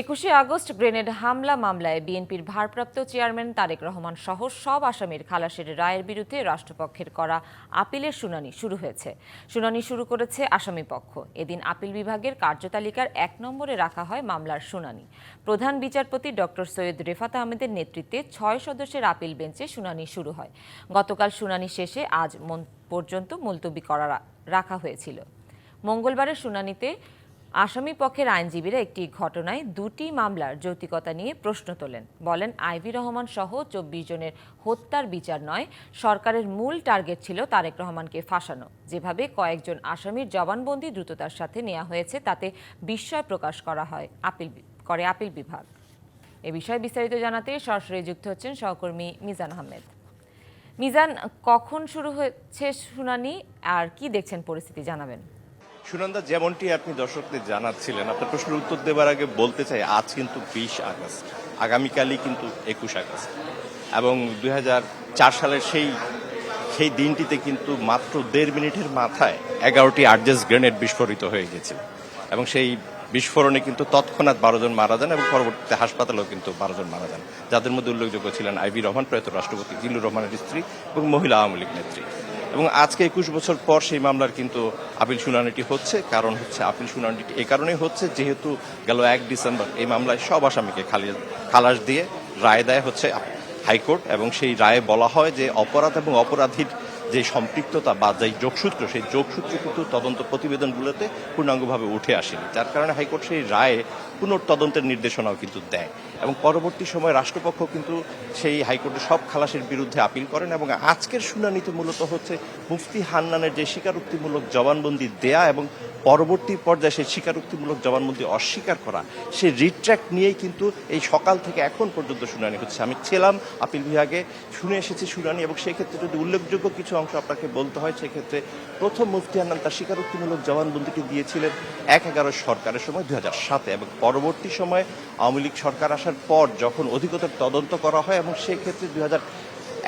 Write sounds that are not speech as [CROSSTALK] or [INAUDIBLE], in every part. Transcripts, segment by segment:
একুশে August grenade হামলা মামলায় বিএনপির ভারপ্রাপ্ত চেয়ারম্যান তারেক রহমান সহ সব আসামির খালাসের রায়ের বিরুদ্ধে রাষ্ট্রপক্ষের করা আপিলের শুনানি শুরু হয়েছে। শুনানি শুরু করেছে আসামি পক্ষ। এদিন আপিল বিভাগের কার্যতালিকার এক নম্বরে রাখা হয় মামলার শুনানি। প্রধান বিচারপতি ডক্টর সৈয়দ রেফাত আহমেদের নেতৃত্বে ছয় সদস্যের আপিল বেঞ্চে শুনানি শুরু হয়। গতকাল শুনানি শেষে আজ পর্যন্ত মুলতবি করা রাখা হয়েছিল। মঙ্গলবারের শুনানিতে আসামি পক্ষের আইনজীবীরা একটি ঘটনায় দুটি মামলার যৌক্তিকতা নিয়ে প্রশ্ন তোলেন। বলেন, আইভি রহমান সহ চব্বিশ জনের হত্যার বিচার নয়, সরকারের মূল টার্গেট ছিল তারেক রহমানকে ফাঁসানো। যেভাবে কয়েকজন আসামির জবানবন্দি দ্রুততার সাথে নেওয়া হয়েছে, তাতে বিস্ময় প্রকাশ করা হয় আপিল করে আপিল বিভাগ। এ বিষয়ে বিস্তারিত জানাতে সরাসরি যুক্ত হচ্ছেন সহকর্মী মিজান আহমেদ। মিজান, কখন শুরু হয়েছে শুনানি, আর কি দেখছেন পরিস্থিতি, জানাবেন। সুনন্দা, যেমনটি আপনি দর্শকদের জানাচ্ছিলেন, আপনার প্রশ্নের উত্তর দেওয়ার আগে বলতে চাই, আজ কিন্তু বিশ আগস্ট, আগামীকালই কিন্তু একুশ আগস্ট। এবং দু হাজার চার সালের সেই সেই দিনটিতে কিন্তু মাত্র দেড় মিনিটের মাথায় এগারোটি আর্জেস গ্রেনেড বিস্ফোরিত হয়ে গেছে। এবং সেই বিস্ফোরণে কিন্তু তৎক্ষণাৎ বারো জন মারা যান এবং পরবর্তীতে হাসপাতালেও কিন্তু বারো জন মারা যান। যাদের মধ্যে উল্লেখযোগ্য ছিলেন আইবি রহমান, প্রয়াত রাষ্ট্রপতি জিল্লুর রহমানের স্ত্রী এবং মহিলা আওয়ামী লীগ নেত্রী। এবং আজকে একুশ বছর পর সেই মামলার কিন্তু আপিল শুনানিটি হচ্ছে। কারণ হচ্ছে আপিল শুনানিটি এ কারণেই হচ্ছে, যেহেতু গেল এক ডিসেম্বর এই মামলায় সব আসামিকে খালি খালাস দিয়ে রায় দেয় হচ্ছে হাইকোর্ট এবং সেই রায়ে বলা হয় যে অপরাধ এবং অপরাধীর যে সম্পৃক্ততা বা যে যোগসূত্র, সেই যোগসূত্র কিন্তু তদন্ত প্রতিবেদনগুলোতে পূর্ণাঙ্গভাবে উঠে আসেনি। যার কারণে হাইকোর্ট সেই রায়ে পুনর্তদন্তের নির্দেশনাও কিন্তু দেয়। এবং পরবর্তী সময় রাষ্ট্রপক্ষ কিন্তু সেই হাইকোর্টের সব খালাসের বিরুদ্ধে আপিল করেন এবং আজকের শুনানিতে মূলত হচ্ছে মুফতি হান্নানের যে স্বীকারোক্তিমূলক জবানবন্দি দেয়া এবং পরবর্তী পর্যায়ে সেই স্বীকারোক্তিমূলক জবানবন্দি অস্বীকার করা, সেই রিট্র্যাক্ট নিয়েই কিন্তু এই সকাল থেকে এখন পর্যন্ত শুনানি হচ্ছে। আমি ছিলাম আপিল বিভাগে, শুনে এসেছি শুনানি এবং সেক্ষেত্রে যদি উল্লেখযোগ্য কিছু অংশ আপনাকে বলতে হয়, সেক্ষেত্রে প্রথম মুফতি হান্নান তার স্বীকারোক্তিমূলক জবানবন্দিটি দিয়েছিলেন এক এগারো সরকারের সময় দুই হাজার সাতে এবং পরবর্তী সময়ে আওয়ামী লীগ সরকার আসার পর যখন অধিকতর তদন্ত করা হয় এবং সেক্ষেত্রে দুই হাজার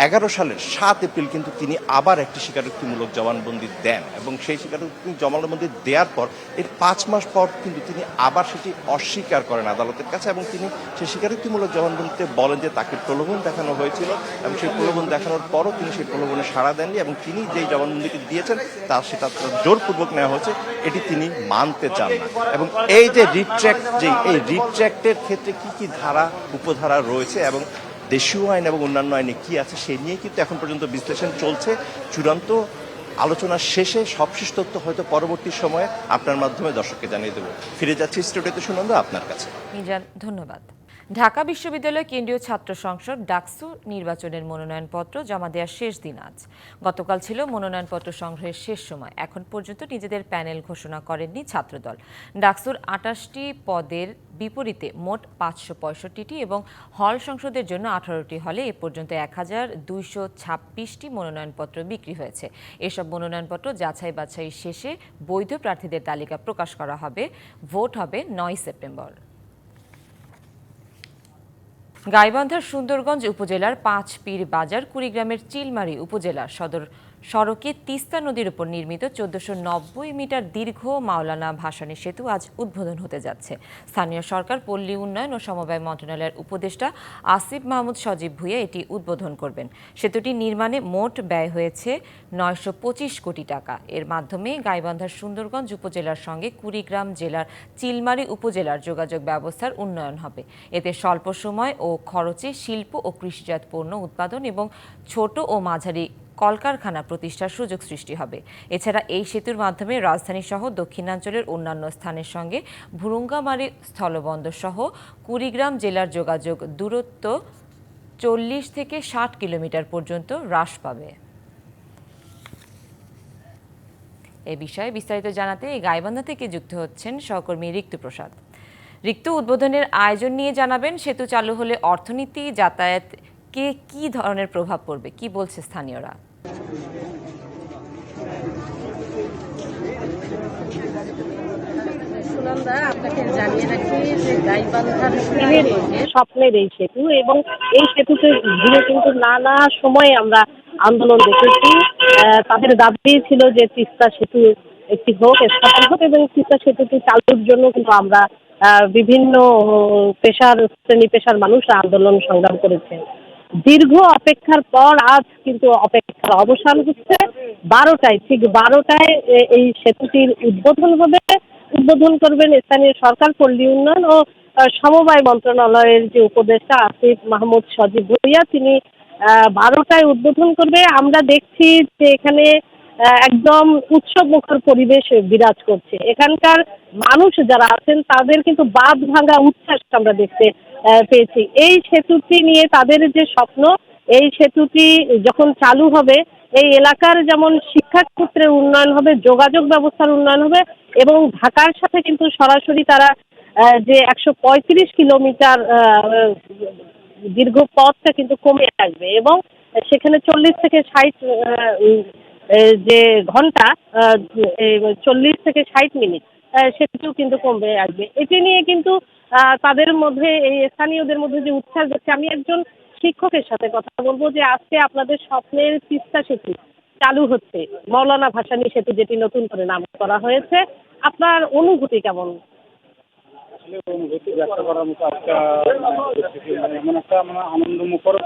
এগারো সালের সাত এপ্রিল কিন্তু তিনি আবার একটি স্বীকারোক্তিমূলক জবানবন্দি দেন এবং সেই স্বীকারোক্তি জবানবন্দি দেওয়ার পর এর পাঁচ মাস পর কিন্তু তিনি আবার সেটি অস্বীকার করেন আদালতের কাছে এবং তিনি সেই স্বীকারোক্তিমূলক জবানবন্দিতে বলেন যে তাকে প্রলোভন দেখানো হয়েছিল এবং সেই প্রলোভন দেখানোর পরও তিনি সেই প্রলোভনে সাড়া দেননি এবং তিনি যেই জবানবন্দিটি দিয়েছেন তা সেটা জোরপূর্বক নেওয়া হয়েছে, এটি তিনি মানতে চান না। এবং এই যে রিট্র্যাক্ট যে এই রিট্র্যাক্টের ক্ষেত্রে কি কি ধারা, উপধারা রয়েছে এবং দেশীয় আইন এবং অন্যান্য আইনে কি আছে সে নিয়ে কিন্তু এখন পর্যন্ত বিশ্লেষণ চলছে। চূড়ান্ত আলোচনার শেষে সবশেষ তথ্য হয়তো পরবর্তী সময়ে আপনার মাধ্যমে দর্শককে জানিয়ে দেবো। ফিরে যাচ্ছি স্টুডিওতে, সুনন্দ, আপনার কাছে। ধন্যবাদ। ঢাকা বিশ্ববিদ্যালয় কেন্দ্রীয় ছাত্র সংসদ ডাকসু নির্বাচনের মনোনয়নপত্র জমা দেওয়ার শেষ দিন আজ। গতকাল ছিল মনোনয়নপত্র সংগ্রহের শেষ সময়। এখন পর্যন্ত নিজেদের প্যানেল ঘোষণা করেননি ছাত্রদল। ডাকসুর আটাশটি পদের বিপরীতে মোট পাঁচশো পঁয়ষট্টিটি এবং হল সংসদের জন্য আঠারোটি হলে এ পর্যন্ত এক হাজার দুইশো ছাব্বিশটি মনোনয়নপত্র বিক্রি হয়েছে। এসব মনোনয়নপত্র যাচাই বাছাই শেষে বৈধ প্রার্থীদের তালিকা প্রকাশ করা হবে। ভোট হবে নয় সেপ্টেম্বর। গাইবান্ধার সুন্দরগঞ্জ উপজেলার পাঁচ পীর বাজার কুড়িগ্রামের চিলমারি উপজেলা সদর সড়কে তিস্তা নদীর উপর নির্মিত চোদ্দশো নব্বই মিটার দীর্ঘ মাওলানা ভাসানী সেতু আজ উদ্বোধন হতে যাচ্ছে। স্থানীয় সরকার, পল্লী উন্নয়ন ও সমবায় মন্ত্রণালয়ের উপদেষ্টা আসিফ মাহমুদ সজীব ভুইয়া এটি উদ্বোধন করবেন। সেতুটি নির্মাণে মোট ব্যয় হয়েছে নয়শো পঁচিশ কোটি টাকা। এর মাধ্যমে গাইবান্ধার সুন্দরগঞ্জ উপজেলার সঙ্গে কুড়িগ্রাম জেলার চিলমারি উপজেলার যোগাযোগ ব্যবস্থার উন্নয়ন হবে। এতে স্বল্প সময় ও খরচে শিল্প ও কৃষিজাত পণ্য উৎপাদন এবং ছোট ও মাঝারি কলকারখানা প্রতিষ্ঠার সুযোগ সৃষ্টি হবে। এছাড়া এই সেতুর মাধ্যমে রাজধানী সহ দক্ষিণাঞ্চলের অন্যান্য স্থানের সঙ্গে ভুরুঙ্গামারি স্থলবন্দর সহ কুড়িগ্রাম জেলার যোগাযোগ দূরত্ব চল্লিশ থেকে ষাট কিলোমিটার পর্যন্ত হ্রাস পাবে। এ বিষয়ে বিস্তারিত জানাতে এই গাইবান্ধা থেকে যুক্ত হচ্ছেন সহকর্মী রিক্তু প্রসাদ। রিক্ত, উদ্বোধনের আয়োজন নিয়ে জানাবেন, সেতু চালু হলে অর্থনীতি, যাতায়াত কে কি ধরনের প্রভাব পড়বে? কি বলছে স্থানীয়রা? স্বপ্নের এই সেতু এবং এই সেতুকে ঘিরে কিন্তু নানা সময়ে আমরা আন্দোলন দেখেছি। তাদের দাবি ছিল যে তিস্তা সেতু একটি হোক স্থাপন হোক এবং তিস্তা সেতুটি চালুর জন্য কিন্তু আমরা আহ, বিভিন্ন পেশার শ্রেণি পেশার মানুষ আন্দোলন সংগ্রাম করেছে দীর্ঘ অপেক্ষার পর আজ কিন্তু অপেক্ষার অবসান হচ্ছে। বারোটায়, ঠিক বারোটায় এই সেতুটির উদ্বোধন হবে। উদ্বোধন করবেন স্থানীয় সরকার, পল্লী উন্নয়ন ও সমবায় মন্ত্রণালয়ের যে উপদেষ্টা আসিফ মাহমুদ সজীব ভুইয়া, তিনি বারোটায় উদ্বোধন করবে। আমরা দেখছি যে এখানে একদম উৎসব মুখর পরিবেশ বিরাজ করছে। এখানকার মানুষ যারা আছেন, তাদের কিন্তু বাঁধ ভাঙা উচ্ছ্বাস আমরা দেখতে পেয়েছি। এই সেতুটি নিয়ে তাদের যে স্বপ্ন, এই সেতুটি যখন চালু হবে, এই এলাকার যেমন শিক্ষা ক্ষেত্রে উন্নয়ন হবে, যোগাযোগ ব্যবস্থার উন্নয়ন হবে, এবং ঢাকার সাথে কিন্তু সরাসরি তারা যে একশো পঁয়ত্রিশ কিলোমিটার দীর্ঘ পথটা কিন্তু কমে আসবে এবং সেখানে চল্লিশ থেকে ষাট যে ঘণ্টা চল্লিশ থেকে ষাট মিনিট। সেটিও কিন্তু কমবে আসবে। এটি নিয়ে কিন্তু তাদের মধ্যে, এই স্থানীয়দের মধ্যে যে উচ্ছ্বাস দেখছে আমি একজন শিক্ষকের সাথে কথা বলব যে আজকে আপনাদের স্বপ্নের তিস্তা সেতু চালু হচ্ছে। মৌলানা ভাসানী সেতু যেটি নতুন করে নাম করা হয়েছে। আপনার অনুভূতি কেমন? মানে মানে আনন্দমুখর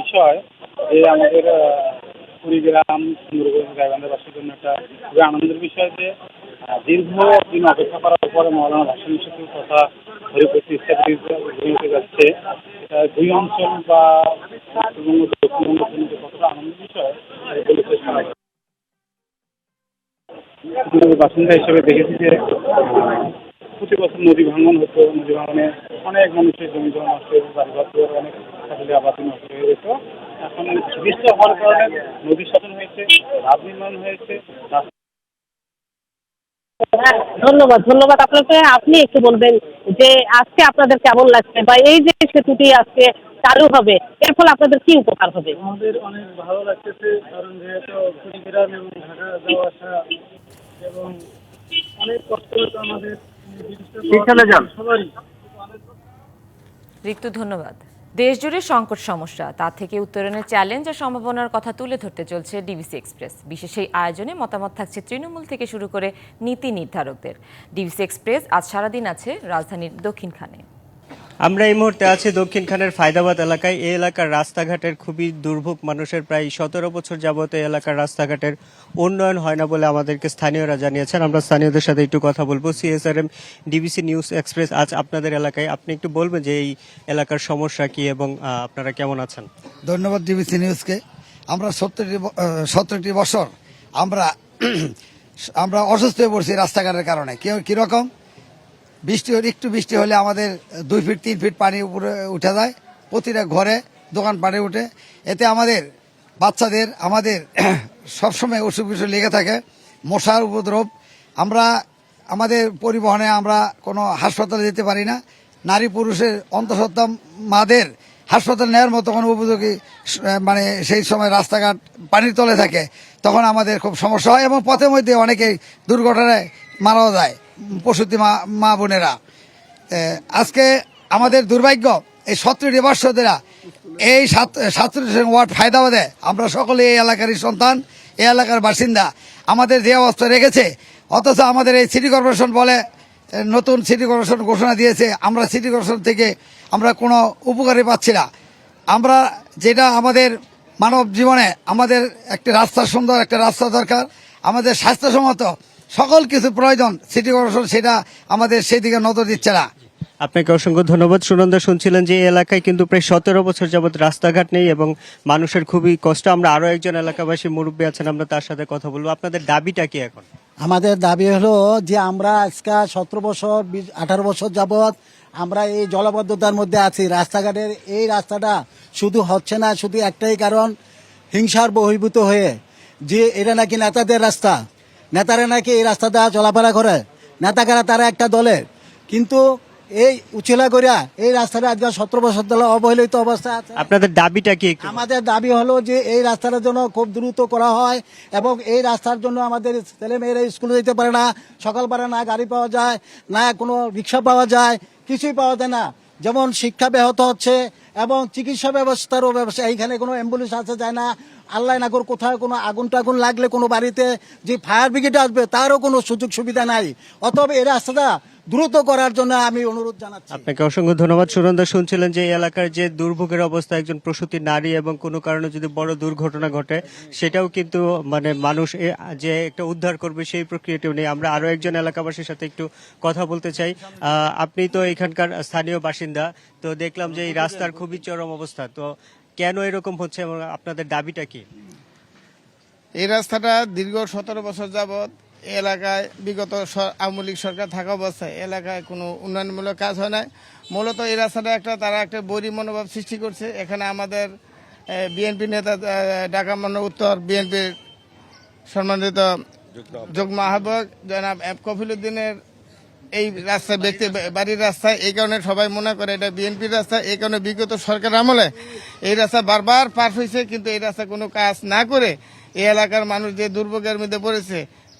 বিষয় যে আমাদের কুড়িগ্রাম সুন্দরবন গাইবান্ধাবাসীর জন্য একটা খুবই আনন্দের বিষয় যে আহ, দীর্ঘ দিন অপেক্ষা করার পরে মৌলানা ভাসানী সেতু তথা হরিপতি ইত্যাদি যাচ্ছে। এটা দুই অঞ্চল বা উত্তরবঙ্গ দক্ষিণবঙ্গের জন্য যে কতটা আনন্দের বিষয় বাসিন্দা হিসেবে দেখেছি যে প্রতি বছর নদী ভাঙন হতো নদী ভাঙনে অনেক মানুষের জমি জমা নষ্ট হয়েছে বাড়িঘর অনেক ফসলি আবাদি নষ্ট হয়ে যেত। এখন বৃষ্টি হওয়ার কারণে নদী শাসন হয়েছে রাত নির্মাণ হয়েছে। হ্যাঁ, ধন্যবাদ ধন্যবাদ আপনাকে। আপনি একটু বলবেন যে আজকে আপনাদের কেমন লাগছে বা এই যে সেতুটি আজকে চালু হবে এর ফলে আপনাদের কি উপকার হবে? আমাদের অনেক ভালো লাগতেছে কারণ যেহেতু কুড়িগ্রাম এবং ঢাকা যাওয়া আসা এবং অনেক কষ্ট হতো আমাদের। সবারই। ঋতু ধন্যবাদ। দেশজুড়ে সংকট সমস্যা। তা থেকে উত্তরণের চ্যালেঞ্জ আর সম্ভাবনার কথা তুলে ধরতে চলছে ডিবিসি এক্সপ্রেস বিশেষ এই আয়োজনে মতামত থাকছে তৃণমূল থেকে শুরু করে নীতি নির্ধারকদের। ডিবিসি এক্সপ্রেস আজ সারাদিন আছে রাজধানীর দক্ষিণখানে। আমরা এই মুহূর্তে আছি দক্ষিণখানের ফায়দাবাদ এলাকায়। এই এলাকার রাস্তাঘাটের খুবই দুর্ভোগ মানুষের। প্রায় সতেরো বছর যাবত এই এলাকার রাস্তাঘাটের উন্নয়ন হয় না বলে আমাদেরকে স্থানীয়রা জানিয়েছেন। আমরা স্থানীয়দের সাথে একটু কথা বলব। সিএসআরএম, ডিবিসি নিউজ এক্সপ্রেস আজ আপনাদের এলাকায়। আপনি একটু বলবেন যে এই এলাকার সমস্যা কি এবং আপনারা কেমন আছেন? ধন্যবাদ ডিবিসি নিউজকে। আমরা সত্তরটি সত্তরটি বছর আমরা [CLEARS THROAT] আমরা অসুস্থ হয়ে পড়ছি রাস্তাঘাটের কারণে। কেউ কীরকম বৃষ্টি একটু বৃষ্টি হলে আমাদের দুই ফিট, তিন ফিট পানি উপরে উঠে যায়। প্রতিটা ঘরে, দোকান পানি উঠে। এতে আমাদের বাচ্চাদের, আমাদের [CLEARS THROAT] সবসময় অসুখ বিসুখ লেগে থাকে। মশার উপদ্রব। আমরা, আমাদের পরিবহনে আমরা কোনো হাসপাতালে যেতে পারি না। নারী পুরুষের অন্তঃসত্ত্বা মাদের হাসপাতাল নেওয়ার মতো কোনো উপযোগী মানে সেই সময় রাস্তাঘাট পানির তলে থাকে। তখন আমাদের খুব সমস্যা হয় এবং পথের মধ্যে অনেকেই দুর্ঘটনায় মারাও যায়। প্রসূতি মা মা বোনেরা আজকে আমাদের দুর্ভাগ্য, এই সত্তরটি বর্ষদেরা এই সাত, সাতত্রিশ ওয়ার্ড ফায়দাবাদে আমরা সকলে এই এলাকারই সন্তান, এই এলাকার বাসিন্দা। আমাদের যে অবস্থা রেখেছে, অথচ আমাদের এই সিটি কর্পোরেশন বলে নতুন সিটি কর্পোরেশন ঘোষণা দিয়েছে, আমরা সিটি কর্পোরেশন থেকে আমরা কোনো উপকারই পাচ্ছি না। আমরা যেটা আমাদের মানব জীবনে আমাদের একটি রাস্তা সুন্দর, একটা রাস্তা দরকার, আমাদের স্বাস্থ্যসম্মত সকল কিছু প্রয়োজন সিটি কর্পোরেশন সেটা আমাদের সেদিকে নজর দিচ্ছে না। আপনাকে অসংখ্য ধন্যবাদ। সুনন্দা শুনছিলেন যে এই এলাকায় কিন্তু প্রায় সতেরো বছর যাবৎ রাস্তাঘাট নেই এবং মানুষের খুবই কষ্ট। আমরা আরও একজন এলাকাবাসী মুরব্বী আছেন আমরা তার সাথে কথা বলব। আপনাদের দাবিটা কি এখন? আমাদের দাবি হলো যে আমরা আজকে সতেরো বছর আঠারো বছর যাবৎ আমরা এই জলবদ্ধতার মধ্যে আছি। রাস্তাঘাটের এই রাস্তাটা শুধু হচ্ছে না শুধু একটাই কারণ হিংসার বহির্ভূত হয়ে যে এটা নাকি নেতাদের রাস্তা। নেতারা নাকি এই রাস্তা রাস্তাটা চলাফেরা করে? নেতাকারা তারা একটা দলের কিন্তু এই উচিলা করিয়া এই রাস্তাটা আজকে সতেরো বছর ধরে অবহেলিত অবস্থা আছে। আপনাদের দাবিটা কি আমাদের দাবি হলো যে এই রাস্তাটার জন্য খুব দ্রুত করা হয় এবং এই রাস্তার জন্য আমাদের ছেলে মেয়েরা স্কুলে যেতে পারে না সকালবেলা না গাড়ি পাওয়া যায় না কোনো রিক্সা পাওয়া যায় কিছুই পাওয়া যায় না। যেমন শিক্ষা ব্যাহত হচ্ছে এবং চিকিৎসা ব্যবস্থারও ব্যবস্থা এইখানে কোনো অ্যাম্বুলেন্স আসা যায় না আল্লাহ নাগর কোথাও কোনো আগুন টাগুন লাগলে কোনো বাড়িতে যে ফায়ার ব্রিগেড আসবে, তারও কোনো সুযোগ সুবিধা নাই। অতএব এ রাস্তাটা দ্রুত করার জন্য আমি অনুরোধ জানাচ্ছি। আপনাকে অসংখ্য ধন্যবাদ। সুনন্দা, শুনছিলেন যে এলাকার যে দুর্ভোগের অবস্থা, একজন প্রসূতি নারী এবং কোনো কারণে যদি বড় দুর্ঘটনা ঘটে, সেটাও কিন্তু মানে মানুষ যে একটা উদ্ধার করবে সেই প্রক্রিয়াটিও নেই। আমরা আরও একজন এলাকাবাসীর সাথে একটু কথা বলতে চাই। আপনি তো এখানকার স্থানীয় বাসিন্দা, তো দেখলাম যে এই রাস্তার খুবই চরম অবস্থা। তো কেন এরকম হচ্ছে এবং আপনাদের দাবিটা কি? এই রাস্তাটা দীর্ঘ সতেরো বছর যাবৎ এলাকায় বিগত আওয়ামী লীগ সরকার থাকা অবস্থায় এলাকায় কোনো উন্নয়নমূলক কাজ হয় না মূলত এই রাস্তাটা একটা তারা একটা বৈরী মনোভাব সৃষ্টি করছে। এখানে আমাদের বিএনপি নেতা ঢাকা মহানগর উত্তর বিএনপির সম্মানিত যোগ আহ্বায়ক। জনাব এফ কফিলুদ্দিনের এই রাস্তা ব্যক্তি বাড়ির রাস্তা, এই কারণে সবাই মনে করে এটা বিএনপির রাস্তা, এই কারণে বিগত সরকার আমলে এই রাস্তা বারবার পার হয়েছে, কিন্তু এই রাস্তা কোনো কাজ না করে এই এলাকার মানুষ যে দুর্ভোগের মধ্যে পড়েছে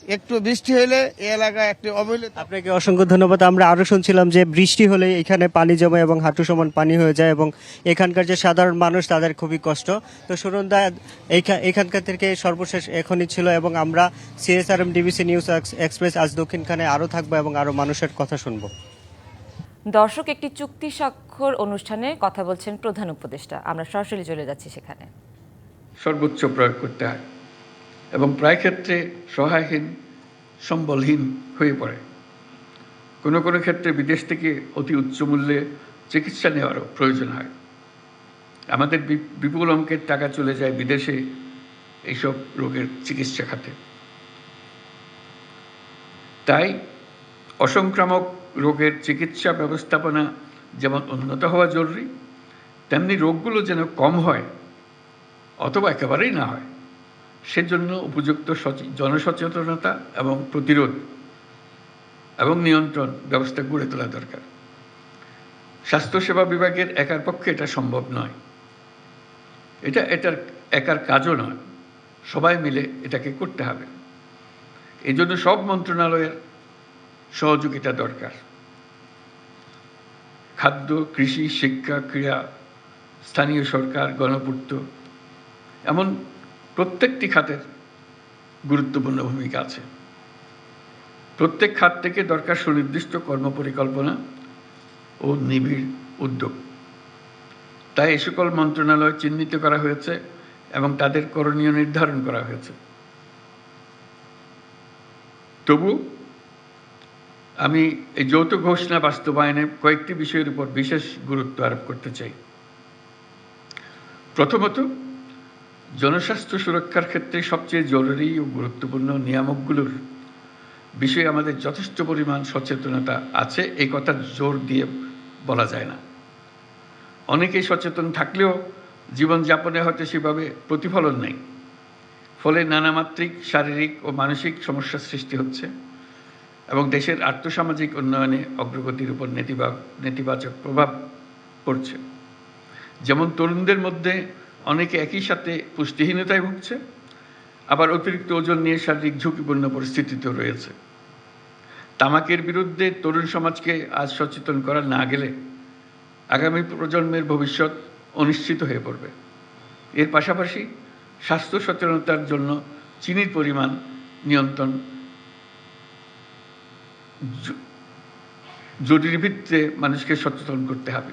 একটু বৃষ্টি হলে এই এলাকায় একটি অবহেলিত আপনাকে অসংখ্য ধন্যবাদ। আমরা আরও শুনছিলাম যে বৃষ্টি হলে এখানে পানি জমে এবং হাঁটু সমান পানি হয়ে যায় এবং এখানকার যে সাধারণ মানুষ তাদের খুবই কষ্ট। তো এইখা- এখানকার থেকে সর্বশেষ এখনই ছিল এবং আমরা সিএসআরএম ডিবিসি নিউজ এক্সপ্রেস আজ দক্ষিণখানে আরও থাকব এবং আরও মানুষের কথা শুনব। দর্শক একটি চুক্তি স্বাক্ষর অনুষ্ঠানে কথা বলছেন প্রধান উপদেষ্টা। আমরা সরাসরি চলে যাচ্ছি সেখানে। সর্বোচ্চ প্রয়োগ করতে হয়। এবং প্রায় ক্ষেত্রে সহায়হীন, সম্বলহীন হয়ে পড়ে। কোনো কোনো ক্ষেত্রে বিদেশ থেকে অতি উচ্চ মূল্যে চিকিৎসা নেওয়ারও প্রয়োজন হয়। আমাদের বিপুল অঙ্কের টাকা চলে যায় বিদেশে এইসব রোগের চিকিৎসা খাতে। তাই অসংক্রামক রোগের চিকিৎসা ব্যবস্থাপনা যেমন উন্নত হওয়া জরুরি, তেমনি রোগগুলো যেন কম হয়, অথবা একেবারেই না হয়। সেজন্য উপযুক্ত সচে- জনসচেতনতা এবং প্রতিরোধ এবং নিয়ন্ত্রণ ব্যবস্থা গড়ে তোলা দরকার। স্বাস্থ্যসেবা বিভাগের একার পক্ষে এটা সম্ভব নয়। এটা এটার একার কাজও নয়। সবাই মিলে এটাকে করতে হবে। এই জন্য সব মন্ত্রণালয়ের সহযোগিতা দরকার। খাদ্য, কৃষি, শিক্ষা, ক্রীড়া, স্থানীয় সরকার, গণপূর্ত, এমন প্রত্যেকটি খাতের গুরুত্বপূর্ণ ভূমিকা আছে। প্রত্যেক খাত থেকে দরকার সুনির্দিষ্ট কর্মপরিকল্পনা ও নিবিড় উদ্যোগ। তাই এ সকল মন্ত্রণালয় চিহ্নিত করা হয়েছে এবং তাদের করণীয় নির্ধারণ করা হয়েছে। তবু আমি এই যৌথ ঘোষণা বাস্তবায়নে কয়েকটি বিষয়ের উপর বিশেষ গুরুত্ব আরোপ করতে চাই। প্রথমত জনস্বাস্থ্য সুরক্ষার ক্ষেত্রে সবচেয়ে জরুরি ও গুরুত্বপূর্ণ নিয়ামকগুলোর বিষয়ে আমাদের যথেষ্ট পরিমাণ সচেতনতা আছে, এই কথা জোর দিয়ে বলা যায় না। অনেকেই সচেতন থাকলেও জীবনযাপনে হয়তো সেভাবে প্রতিফলন নেই। ফলে নানামাত্রিক শারীরিক ও মানসিক সমস্যার সৃষ্টি হচ্ছে এবং দেশের আর্থসামাজিক উন্নয়নে অগ্রগতির উপর নেতিবাচক প্রভাব পড়ছে। যেমন তরুণদের মধ্যে অনেকে একই সাথে পুষ্টিহীনতায় ভুগছে, আবার অতিরিক্ত ওজন নিয়ে শারীরিক ঝুঁকিপূর্ণ পরিস্থিতিতেও রয়েছে। তামাকের বিরুদ্ধে তরুণ সমাজকে আজ সচেতন করা না গেলে আগামী প্রজন্মের ভবিষ্যৎ অনিশ্চিত হয়ে পড়বে। এর পাশাপাশি স্বাস্থ্য সচেতনতার জন্য চিনির পরিমাণ নিয়ন্ত্রণ জরুরি ভিত্তিতে মানুষকে সচেতন করতে হবে।